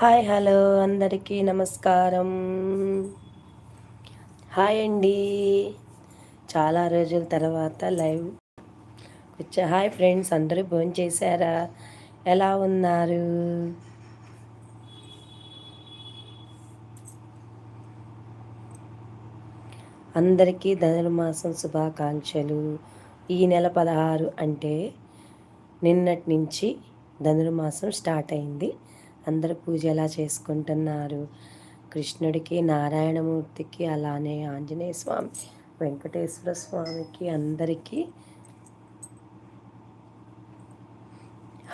Hi hello అందరికీ నమస్కారం. Hi అండి. చాలా రోజుల తర్వాత లైవ్ వచ్చా. హాయ్ ఫ్రెండ్స్ అందరూ భోజనం చేశారా? ఎలా ఉన్నారు? అందరికీ ధనుర్మాసం శుభాకాంక్షలు. ఈ నెల పదహారు అంటే నిన్నటి నుంచి ధనుర్మాసం స్టార్ట్ అయింది. అందరు పూజ ఎలా చేసుకుంటున్నారు? కృష్ణుడికి నారాయణమూర్తికి అలానే ఆంజనేయ స్వామి వెంకటేశ్వర స్వామికి అందరికీ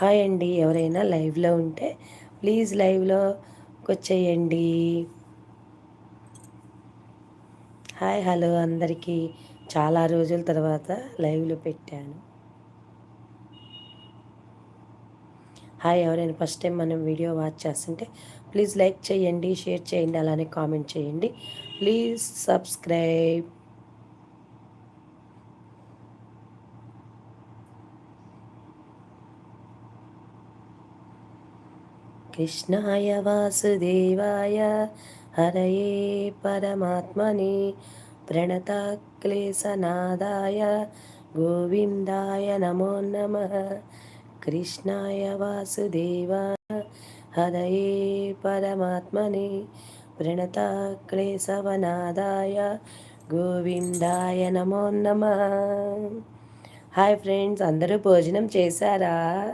హాయ్ అండి. ఎవరైనా లైవ్లో ఉంటే ప్లీజ్ లైవ్లోకి వచ్చేయండి హాయ్ హలో అందరికీ. చాలా రోజుల తర్వాత లైవ్లో పెట్టాను. హాయ్ ఎవరైనా ఫస్ట్ టైం మనం వీడియో వాచ్ చేస్తుంటే ప్లీజ్ లైక్ చేయండి షేర్ చేయండి అలానే కామెంట్ చేయండి. Please subscribe. కృష్ణాయ వాసుదేవాయ హరయే పరమాత్మని ప్రణతక్లేశనాదాయ గోవిందాయ నమో నమ. కృష్ణాయ వాసుదేవాయ హరయే పరమాత్మని. ప్రణతక్లేశవనాదాయ గోవిందాయ నమో నమ. హాయ్ ఫ్రెండ్స్ అందరూ భోజనం చేశారా?